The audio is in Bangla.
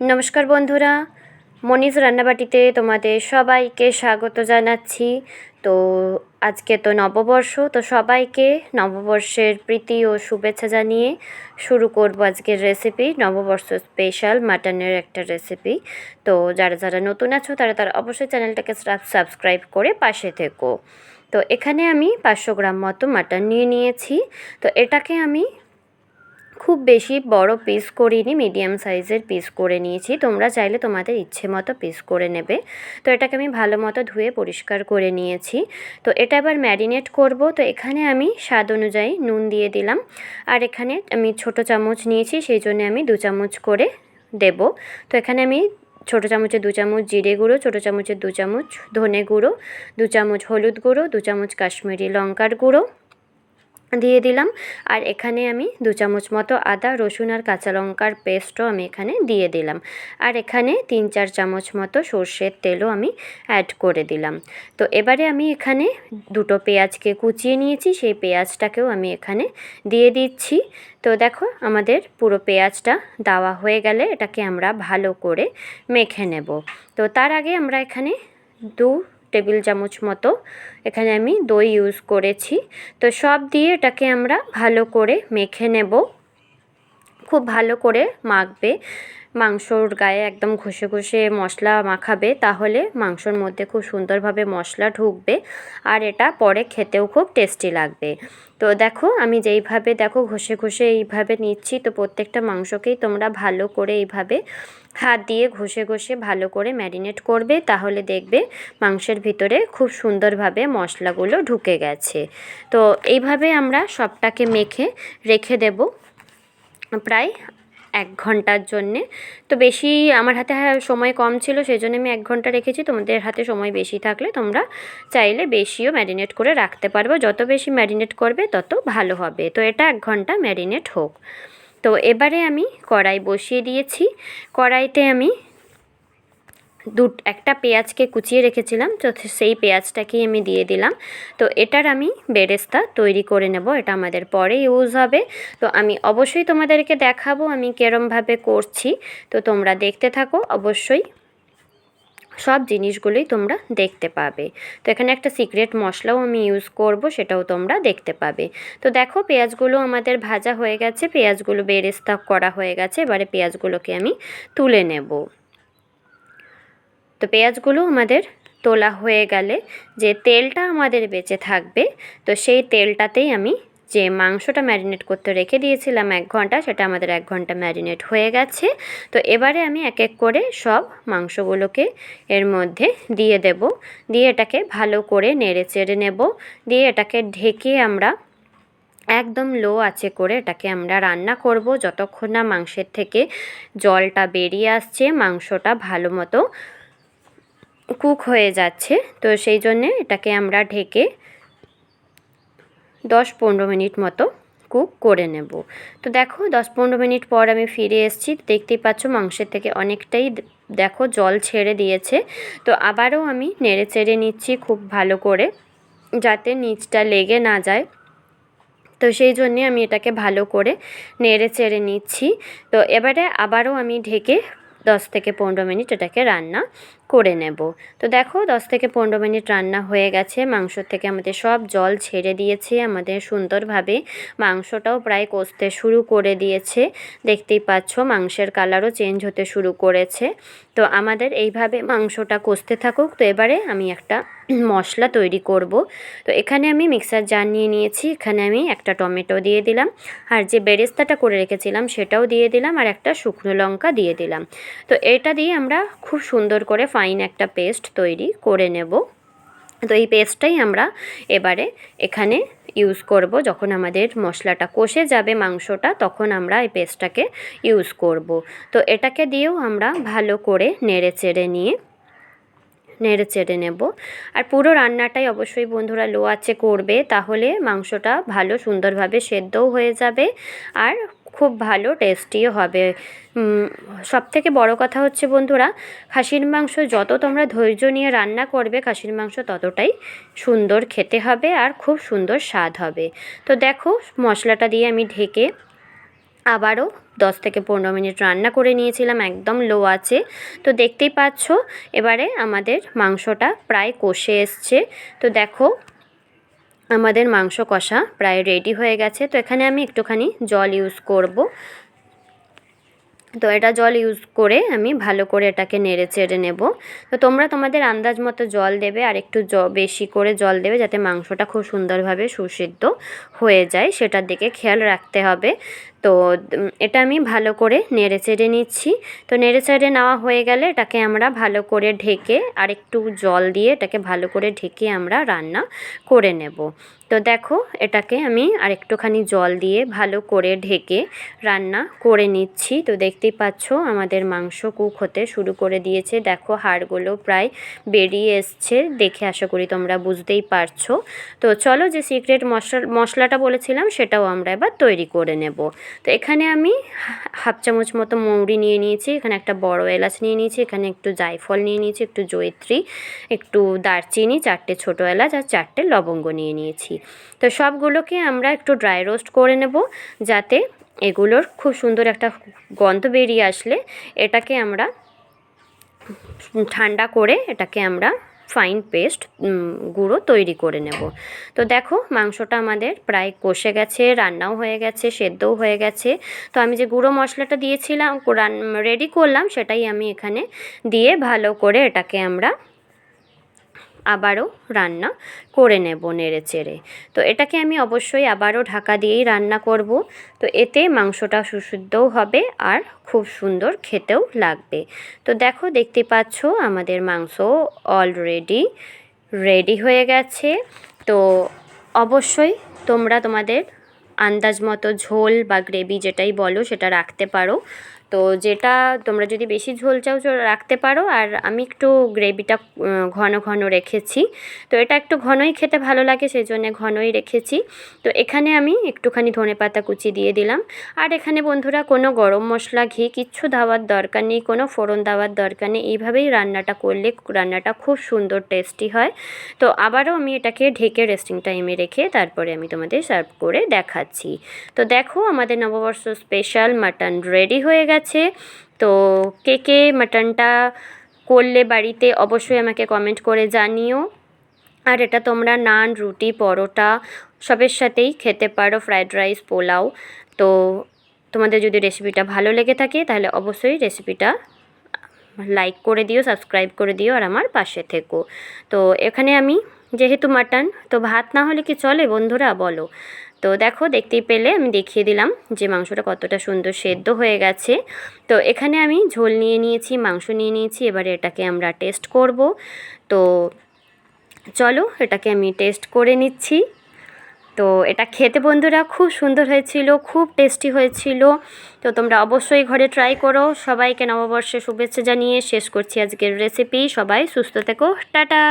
নমস্কার বন্ধুরা মনীষ রান্নাবাটিতে তোমাদের সবাইকে স্বাগত জানাচ্ছি। তো আজকে তো নববর্ষ, তো সবাইকে নববর্ষের প্রীতি ও শুভেচ্ছা জানিয়ে শুরু করব আজকের রেসিপি নববর্ষ স্পেশাল মাটনের একটা রেসিপি তো যারা যারা নতুন আছো, তারা তারা অবশ্যই চ্যানেলটাকে সাবস্ক্রাইব করে পাশে থেকো। তো এখানে আমি পাঁচশো গ্রাম মতো মাটন নিয়ে নিয়েছি। তো এটাকে আমি খুব বেশি বড় পিস করিনি মিডিয়াম সাইজের পিস করে নিয়েছি। তোমরা চাইলে তোমাদের ইচ্ছে মতো পিস করে নেবে। তো এটাকে আমি ভালো মতো ধুয়ে পরিষ্কার করে নিয়েছি। তো এটা আবার ম্যারিনেট করব। তো এখানে আমি স্বাদ অনুযায়ী নুন দিয়ে দিলাম। আর এখানে আমি ছোট চামচ নিয়েছি, সেই জন্য আমি দু চামচ করে দেব। তো এখানে আমি ছোটো চামচের দু চামচ জিরে গুঁড়ো, ছোটো চামচের দু চামচ ধনে গুঁড়ো, দু চামচ হলুদ গুঁড়ো, দু চামচ কাশ্মীরি লঙ্কার গুঁড়ো দিয়ে দিলাম। আর এখানে আমি দু চামচ মতো আদা, রসুন আর কাঁচা লঙ্কার পেস্টও আমি এখানে দিয়ে দিলাম। আর এখানে তিন চার চামচ মতো সর্ষের তেলও আমি অ্যাড করে দিলাম। তো এবারে আমি এখানে দুটো পেঁয়াজকে কুচিয়ে নিয়েছি, সেই পেঁয়াজটাকেও আমি এখানে দিয়ে দিচ্ছি। তো দেখো, আমাদের পুরো পেঁয়াজটা দেওয়া হয়ে গেলে এটাকে আমরা ভালো করে মেখে নেব। তো তার আগে আমরা এখানে দু টেবিল চামচ মতো। এখানে আমি দই ইউজ করেছি। তো সব দিয়ে এটাকে আমরা ভালো করে মেখে নেব। খুব ভালো করে মাখবে। মাংসর গায়ে একদম ঘষে ঘষে মশলা মাখাবে, তাহলে মাংসর মধ্যে খুব সুন্দরভাবে মশলা ঢুকবে। আর এটা পরে খেতেও খুব টেস্টি লাগবে। তো দেখো, আমি যেইভাবে, দেখো, ঘষে ঘষে এইভাবে নিচ্ছি। তো প্রত্যেকটা মাংসকেই তোমরা ভালো করে এইভাবে হাত দিয়ে ঘষে ঘষে ভালো করে ম্যারিনেট করবে, তাহলে দেখবে মাংসের ভিতরে খুব সুন্দরভাবে মশলাগুলো ঢুকে গেছে। তো এইভাবে আমরা সবটাকে মেখে রেখে দেব প্রায় এক ঘণ্টার জন্যে। তো বেশি আমার হাতে সময় কম ছিল সেই জন্য আমি এক ঘণ্টা রেখেছি। তোমাদের হাতে সময় বেশি থাকলে তোমরা চাইলে বেশিও ম্যারিনেট করে রাখতে পারব। যত বেশি ম্যারিনেট করবে, তত ভালো হবে। তো এটা এক ঘণ্টা ম্যারিনেট হোক। তো এবারে আমি কড়াই বসিয়ে দিয়েছি। কড়াইতে আমি দু একটা পেঁয়াজকে কুচিয়ে রেখেছিলাম, তো সেই পেঁয়াজটাকেই আমি দিয়ে দিলাম। তো এটার আমি বেরেস্তা তৈরি করে নেব, এটা আমাদের পরে ইউজ হবে। তো আমি অবশ্যই তোমাদেরকে দেখাবো, আমি কেরমভাবে করছি। তো তোমরা দেখতে থাকো, অবশ্যই সব জিনিসগুলোই তোমরা দেখতে পাবে। তো এখানে একটা সিক্রেট মশলাও আমি ইউজ করব, সেটাও তোমরা দেখতে পাবে। তো দেখো, পেঁয়াজগুলো আমাদের ভাজা হয়ে গেছে, পেঁয়াজগুলো বেরেস্তা করা হয়ে গেছে, এবারে পেঁয়াজগুলোকে আমি তুলে নেব। তো পেঁয়াজগুলো আমাদের তোলা হয়ে গেলে যে তেলটা আমাদের বেঁচে থাকবে, তো সেই তেলটাতেই আমি যে মাংসটা ম্যারিনেট করতে রেখে দিয়েছিলাম এক ঘণ্টা, সেটা আমাদের এক ঘণ্টা ম্যারিনেট হয়ে গেছে। তো এবারে আমি এক এক করে সব মাংসগুলোকে এর মধ্যে দিয়ে দেব। দিয়ে এটাকে ভালো করে নেড়ে চেড়ে নেব। দিয়ে এটাকে ঢেকে আমরা একদম লো আছে করে এটাকে আমরা রান্না করব। যতক্ষণ না মাংসের থেকে জলটা বেরিয়ে আসছে, মাংসটা ভালো মতো কুক হয়ে যাচ্ছে। তো সেই জন্যে এটাকে আমরা ঢেকে দশ পনেরো মিনিট মতো কুক করে নেব। তো দেখো দশ পনেরো মিনিট পর আমি ফিরে এসেছি। দেখতেই পাচ্ছ মাংসের থেকে অনেকটাই দেখো জল ছেড়ে দিয়েছে। তো আবারও আমি নেড়ে চেড়ে নিচ্ছি খুব ভালো করে, যাতে নিচটা লেগে না যায়। তো সেই জন্যে আমি এটাকে ভালো করে নেড়ে চেড়ে নিচ্ছি। তো এবারে আবারও আমি ঢেকে দশ থেকে পনেরো মিনিট এটাকে রান্না করে নেব। তো দেখো, দশ থেকে পনেরো মিনিট রান্না হয়ে গেছে। মাংস থেকে আমাদের সব জল ছেড়ে দিয়েছে আমাদের সুন্দরভাবে। মাংসটাও প্রায় কষতে শুরু করে দিয়েছে। দেখতেই পাচ্ছ, মাংসের কালারও চেঞ্জ হতে শুরু করেছে। তো আমাদের এইভাবে মাংসটা কষতে থাকুক। তো এবারে আমি একটা মশলা তৈরি করব। তো এখানে আমি মিক্সার জার নিয়ে নিয়েছি। এখানে আমি একটা টমেটো দিয়ে দিলাম। আর যে বেরেস্তাটা করে রেখেছিলাম, সেটাও দিয়ে দিলাম। আর একটা শুকনো লঙ্কা দিয়ে দিলাম। তো এটা দিয়ে আমরা খুব সুন্দর করে ফাইন একটা পেস্ট তৈরি করে নেব। তো এই পেস্টটাই আমরা এবারে এখানে ইউজ করব। যখন আমাদের মশলাটা কষে যাবে মাংসটা, তখন আমরা এই পেস্টটাকে ইউজ করব। তো এটাকে দিয়েও আমরা ভালো করে নেড়ে চেড়ে নিয়ে, নেড়ে চেড়ে নেব। আর পুরো রান্নাটাই অবশ্যই বন্ধুরা লো আছে করবে, তাহলে মাংসটা ভালো সুন্দরভাবে সেদ্ধও হয়ে যাবে। আর খুব ভালো টেস্টিও হবে। সব থেকে বড় কথা হচ্ছে বন্ধুরা, খাসির মাংস যত তোমরা ধৈর্য নিয়ে রান্না করবে, খাসির মাংস ততটাই সুন্দর খেতে হবে আর খুব সুন্দর স্বাদ হবে। তো দেখো, মশলাটা দিয়ে আমি ঢেকে আবারও দশ থেকে পনেরো মিনিট রান্না করে নিয়েছিলাম, একদম লো আছে। তো দেখতেই পাচ্ছ, এবারে আমাদের মাংসটা প্রায় কষে এসছে। তো দেখো আমাদের মাংস কষা প্রায় রেডি হয়ে গেছে। তো এখানে আমি একটুখানি জল ইউজ করব। তো এটা জল ইউজ করে আমি ভালো করে এটাকে নেড়ে চেড়ে নেব। তো তোমরা তোমাদের আন্দাজ মতো জল দেবে আর একটু জ, বেশি করে জল দেবে যাতে মাংসটা খুব সুন্দরভাবে সুসিদ্ধ হয়ে যায়। সেটার দিকে খেয়াল রাখতে হবে। তো এটা আমি ভালো করে নেড়ে চেড়ে নিচ্ছি। তো নেড়ে চেড়ে নেওয়া হয়ে গেলে এটাকে আমরা ভালো করে ঢেকে আর একটু জল দিয়ে এটাকে ভালো করে ঢেকে আমরা রান্না করে নেব। তো দেখো, এটাকে আমি আর একটুখানি জল দিয়ে ভালো করে ঢেকে রান্না করে নিচ্ছি। তো দেখতেই পাচ্ছ, আমাদের মাংস কুক হতে শুরু করে দিয়েছে। দেখো, হাড়গুলো প্রায় বেরিয়ে এসছে দেখে আশা করি তোমরা বুঝতেই পারছ। তো চলো যে সিক্রেট মশলা, মশলাটা বলেছিলাম, সেটাও আমরা এবার তৈরি করে নেব। তো এখানে আমি হাফ চামচ মতো মৌরি নিয়ে নিয়েছি, এখানে একটা বড় এলাচ নিয়ে নিয়েছি, এখানে একটু জায়ফল নিয়ে নিয়েছি, একটু জয়িত্রী, একটু দারচিনি, চারটে ছোটো এলাচ আর চারটে লবঙ্গ নিয়ে নিয়েছি। তো সবগুলোকে আমরা একটু ড্রাই রোস্ট করে নেব যাতে এগুলোর খুব সুন্দর একটা গন্ধ বেরিয়ে আসলে এটাকে আমরা ঠান্ডা করে এটাকে আমরা ফাইন পেস্ট গুঁড়ো তৈরি করে নেব। তো দেখো মাংসটা আমাদের প্রায় কষে গেছে, রান্নাও হয়ে গেছে, সেদ্ধও হয়ে গেছে। তো আমি যে গুঁড়ো মশলাটা দিয়েছিলাম রেডি করলাম, সেটাই আমি এখানে দিয়ে ভালো করে এটাকে আমরা আবারও রান্না করে নেব নেড়ে চেড়ে। তো এটাকে আমি অবশ্যই আবারও ঢাকা দিয়েই রান্না করব। তো এতে মাংসটা সুসুদ্ধও হবে আর খুব সুন্দর খেতেও লাগবে। তো দেখো, দেখতে পাচ্ছ আমাদের মাংস অলরেডি রেডি হয়ে গেছে। তো অবশ্যই তোমরা তোমাদের আন্দাজ মতো ঝোল বা গ্রেভি যেটাই বলো সেটা রাখতে পারো। তো যেটা তোমরা যদি বেশি ঝোল চাও রাখতে পারো। আর আমি একটু গ্রেভিটা ঘন ঘন রেখেছি। তো এটা একটু ঘনই খেতে ভালো লাগে সেই জন্যে ঘনই রেখেছি। তো এখানে আমি একটুখানি ধনে পাতা কুচি দিয়ে দিলাম। আর এখানে বন্ধুরা কোনো গরম মশলা, ঘি কিচ্ছু দেওয়ার দরকার নেই, কোনো ফোড়ন দেওয়ার দরকার নেই। এইভাবেই রান্নাটা করলে রান্নাটা খুব সুন্দর, টেস্টি হয়। তো আবারও আমি এটাকে ঢেকে রেস্টিং টাইমে রেখে তারপরে আমি তোমাদের সার্ভ করে দেখাচ্ছি। তো দেখো আমাদের নববর্ষ স্পেশাল মাটন রেডি হয়ে গেছে। গেছে তো কে কে মাটনটা করলে বাড়িতে অবশ্যই আমাকে কমেন্ট করে জানিও। আর এটা তোমরা নান, রুটি, পরোটা সবের সাথেই খেতে পারো ফ্রায়েড রাইস পোলাও। তো তোমাদের যদি রেসিপিটা ভালো লেগে থাকে তাহলে অবশ্যই রেসিপিটা লাইক করে দিও সাবস্ক্রাইব করে দিও আর আমার পাশে থেকো। তো এখানে আমি যেহেতু মাটন, তো ভাত না হলে কি চলে বন্ধুরা বলো? তো দেখো দেখতেই পেলে আমি দেখিয়ে দিলাম যে মাংসটা কতটা সুন্দর সেদ্ধ হয়ে গেছে। তো এখানে আমি ঝোল নিয়ে নিয়েছি, মাংস নিয়ে নিয়েছি, এবারে এটাকে আমরা টেস্ট করব। তো চলো এটাকে আমি টেস্ট করে নিচ্ছি। তো এটা খেতে বন্ধুরা খুব সুন্দর হয়েছিল, খুব টেস্টি হয়েছিল। তো তোমরা অবশ্যই ঘরে ট্রাই করো। সবাইকে নববর্ষে শুভেচ্ছা জানিয়ে শেষ করছি আজকের রেসিপি সবাই সুস্থ থেকো। টাটা!